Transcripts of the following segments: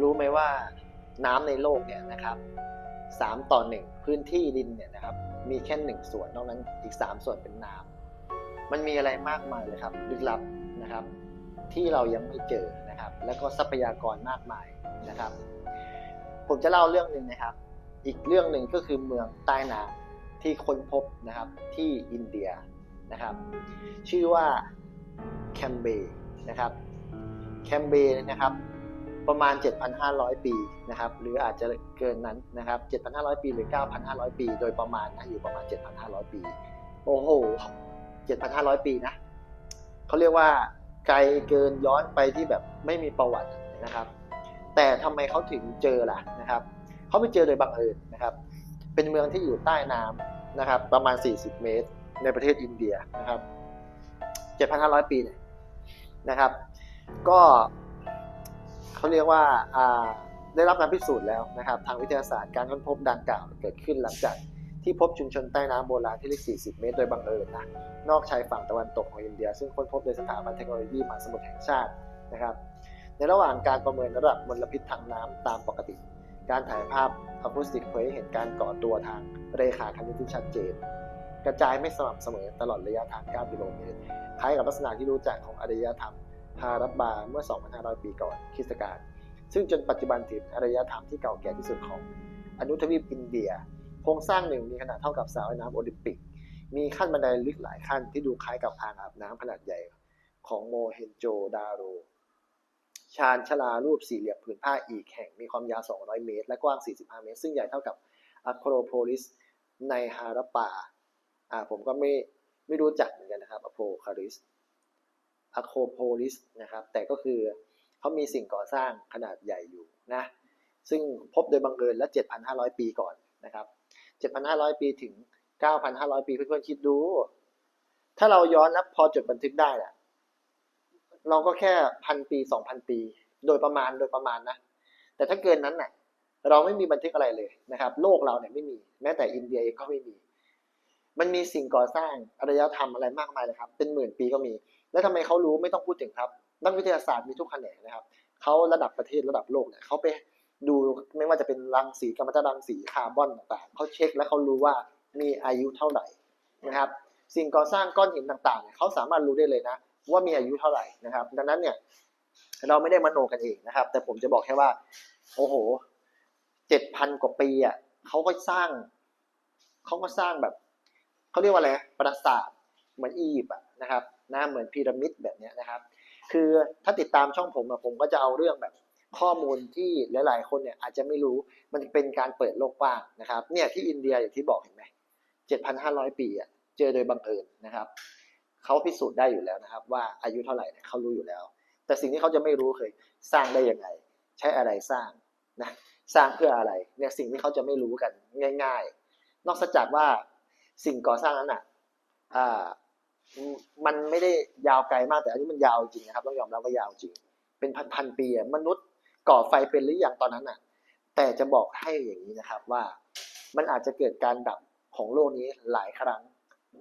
รู้ไหมว่าน้ำในโลกเนี่ยนะครับสามต่อหนึ่งพื้นที่ดินเนี่ยนะครับมีแค่หนึ่งส่วนนอกนั้นอีกสามส่วนเป็นน้ำมันมีอะไรมากมายเลยครับลึกลับนะครับ ที่เรายังไม่เจอนะครับ แล้วก็ทรัพยากรมากมายนะครับ ผมจะเล่าเรื่องหนึ่งนะครับ อีกเรื่องหนึ่งก็คือเมืองใต้น้ำที่ค้นพบนะครับที่อินเดียนะครับ ชื่อว่าแคมเบนะครับแคมเบนะครับ ประมาณ 7,500 ปีนะครับหรืออาจจะเกินนั้นนะครับ 7,500 ปีหรือ 9,500 ปี โดยประมาณนะอยู่ประมาณ 7,500 ปี โอ้โห 7,500 ปีนะเขาเรียกว่าไกลเกินย้อนไปที่แบบไม่มีประวัตินะครับ แต่ทำไมเขาถึงเจอล่ะนะครับเขาไปเจอโดยบังเอิญนะครับ เป็นเมืองที่อยู่ใต้น้ำนะครับ ประมาณ 40 เมตรในประเทศอินเดียนะครับ 7,500 ปีเนี่ยนะครับ ก็ เขาเรียกว่าได้รับการพิสูจน์แล้วนะครับทางวิทยาศาสตร์การค้นพบดังกล่าวเกิดขึ้นหลังจากที่พบชุมชนใต้น้ำโบราณที่ลึก 40 เมตรโดยบังเอิญนะนอกชายฝั่งตะวันตกของอินเดีย ซึ่งค้นพบโดยสถาบันเทคโนโลยีมหาสมุทรแห่งชาตินะครับ ในระหว่างการประเมินระดับมลพิษทางน้ำตามปกติ การถ่ายภาพอะคูสติกเผยเห็นการก่อตัวทางเรขาคณิตที่ชัดเจน กระจายไม่สม่ำเสมอตลอดระยะทาง 9 กิโลเมตรคล้ายกับลักษณะที่รู้จักของอารยธรรม ฮารับบาเมื่อ 2,500 ปีก่อนคริสตกาลซึ่งจนปัจจุบันถือเป็นอารยธรรมที่เก่าแก่ที่สุดของอนุทวีปอินเดีย โครงสร้างหนึ่งมีขนาดเท่ากับสระว่ายน้ำโอลิมปิก มีขั้นบันไดลึกหลายขั้นที่ดูคล้ายกับอ่างอาบน้ำขนาดใหญ่ของโมเฮนโจดาโร ชานชลารูปสี่เหลี่ยมผืนผ้าอีกแห่ง มีความยาว 200 เมตร และกว้าง 45 เมตร ซึ่งใหญ่เท่ากับอะโครโพลิสในฮารัปปา อ่าผมก็ไม่ไม่รู้จักเหมือนกันนะครับอะโพคาริส อะโคโพลิสนะครับ แต่ก็คือเขามีสิ่งก่อสร้างขนาดใหญ่อยู่นะ ซึ่งพบโดยบังเอิญและ 7,500 ปีก่อนนะครับ 7,500 ปีถึง 9,500 ปีเพื่อนๆคิดดู ถ้าเราย้อนนับพอจดบันทึกได้แหละเราก็แค่พันปีสองพันปี โดยประมาณโดยประมาณนะ แต่ถ้าเกินนั้นน่ะเราไม่มีบันทึกอะไรเลยนะครับ โลกเราเนี่ยไม่มีแม้แต่อินเดียเองก็ไม่มี มันมีสิ่งก่อสร้างอารยธรรมอะไรมากมายเลยครับ เป็นหมื่นปีก็มี แล้วทำไมเขารู้ไม่ต้องพูดถึงครับ นักวิทยาศาสตร์มีทุกแขนงนะครับเขาระดับประเทศระดับโลกเนี่ยเขาไปดูไม่ว่าจะเป็นรังสีกัมมันตรังสีคาร์บอนต่างๆเขาเช็คแล้วเขารู้ว่ามีอายุเท่าไหร่นะครับ สิ่งก่อสร้างก้อนหินต่างๆเนี่ยเขาสามารถรู้ได้เลยนะ ว่ามีอายุเท่าไหร่นะครับ ดังนั้นเนี่ยเราไม่ได้มโนกันเองนะครับ แต่ผมจะบอกแค่ว่า โอ้โหเจ็ดพันกว่าปีอะเขาก็สร้างเขาก็สร้างแบบเขาเรียกว่าอะไรปราสาทเหมือนอียิปต์ นะครับหนะเหมือนพีระมิดแบบนี้นะครับ คือถ้าติดตามช่องผมผมก็จะเอาเรื่องแบบข้อมูลที่หลาย ๆ คนเนี่ยอาจจะไม่รู้มันเป็นการเปิดโลกกว้างนะครับเนี่ยที่อินเดียอย่างที่บอกเห็นไหมเจ็ดพันห้าร้อยปีอะเจอโดยบังเอิญนะครับเขาพิสูจน์ได้อยู่แล้วนะครับ ว่าอายุเท่าไหร่เขารู้อยู่แล้ว แต่สิ่งที่เขาจะไม่รู้เคยสร้างได้ยังไง ใช้อะไรสร้างนะสร้างเพื่ออะไรเนี่ยสิ่งที่เขาจะไม่รู้กันง่าย ๆ นอกจากว่าสิ่งก่อสร้างนั้นอะอ่า มันไม่ได้ยาวไกลมากแต่อันนี้มันยาวจริงนะครับต้องยอมรับว่ายาวจริง เป็นพันๆปีมนุษย์ก่อไฟเป็นหรือยังตอนนั้นอะ แต่จะบอกให้อย่างนี้นะครับว่า มันอาจจะเกิดการดับของโลกนี้หลายครั้ง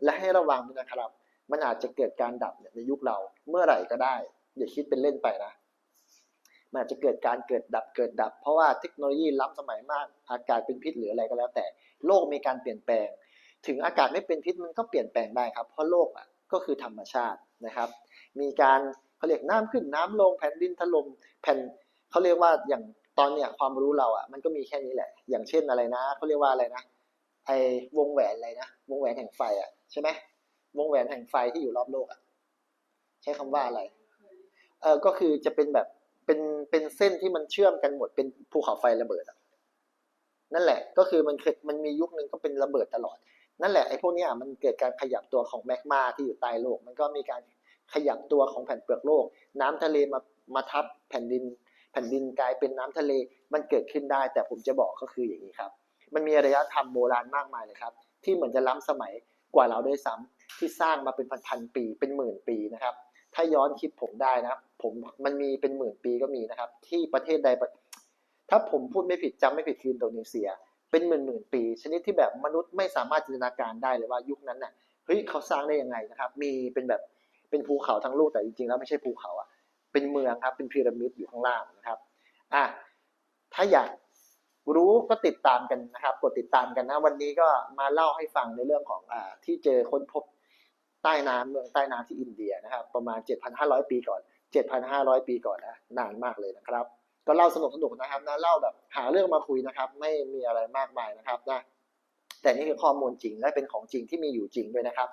และให้ระวังด้วยนะครับ มันอาจจะเกิดการดับในยุคเราเมื่อไหร่ก็ได้ อย่าคิดเป็นเล่นไปนะมันอาจจะเกิดการเกิดดับเกิดดับ เพราะว่าเทคโนโลยีล้ำสมัยมากอากาศเป็นพิษหรืออะไรก็แล้ว แต่โลกมีการเปลี่ยนแปลง ถึงอากาศไม่เป็นพิษมันก็เปลี่ยนแปลงได้ครับเพราะโลกอะ ก็คือธรรมชาตินะครับ มีการเขาเรียกน้ำขึ้นน้ำลงแผ่นดินถล่มแผ่นเขาเรียกว่าอย่างตอนเนี้ยความรู้เราอะมันก็มีแค่นี้แหละ อย่างเช่นอะไรนะเขาเรียกว่าอะไรนะไอวงแหวนอะไรนะวงแหวนแห่งไฟอะใช่ไหมวงแหวนแห่งไฟที่อยู่รอบโลกอะใช้คำว่าอะไรเออก็คือจะเป็นแบบเป็นเป็นเส้นที่มันเชื่อมกันหมดเป็นภูเขาไฟระเบิดอะนั่นแหละก็คือมันเคยมันมียุคนึงก็เป็นระเบิดตลอด นั่นแหละไอ้พวกนี้มันเกิดการขยับตัวของแมกมาที่อยู่ใต้โลก มันก็มีการขยับตัวของแผ่นเปลือกโลก น้ำทะเลมามาทับแผ่นดิน แผ่นดินกลายเป็นน้ำทะเลมันเกิดขึ้นได้ แต่ผมจะบอกก็คืออย่างนี้ครับ มันมีอารยธรรมโบราณมากมายเลยครับ ที่เหมือนจะล้ำสมัยกว่าเราด้วยซ้ำที่สร้างมาเป็นพันๆปีเป็นหมื่นปีนะครับ ถ้าย้อนคิดผมได้นะผมมันมีเป็นหมื่นปีก็มีนะครับ ที่ประเทศใดถ้าผมพูดไม่ผิดจำไม่ผิดคืออินโดนีเซีย เป็นหมื่นหมื่นปี ชนิดที่แบบมนุษย์ไม่สามารถจินตนาการได้เลยว่ายุคนั้นน่ะเฮ้ยเขาสร้างได้ยังไงนะครับ มีเป็นแบบเป็นภูเขาทั้งลูกแต่จริงๆแล้วไม่ใช่ภูเขาอะเป็นเมืองครับเป็นพีระมิดอยู่ข้างล่างนะครับอะถ้าอยากรู้ก็ติดตามกันนะครับ กดติดตามกันนะวันนี้ก็มาเล่าให้ฟังในเรื่องของอ่าที่เจอค้นพบใต้น้ำเมืองใต้น้ำที่อินเดียนะครับ ประมาณ 7,500 ปีก่อน 7,500 ปีก่อนนะนานมากเลยนะครับ ก็เล่าสนุกสนุกนะครับนะเล่าแบบหาเรื่องมาคุยนะครับ ไม่มีอะไรมากมายนะครับนะแต่นี่คือข้อมูลจริงและเป็นของจริงที่มีอยู่จริงด้วยนะครับ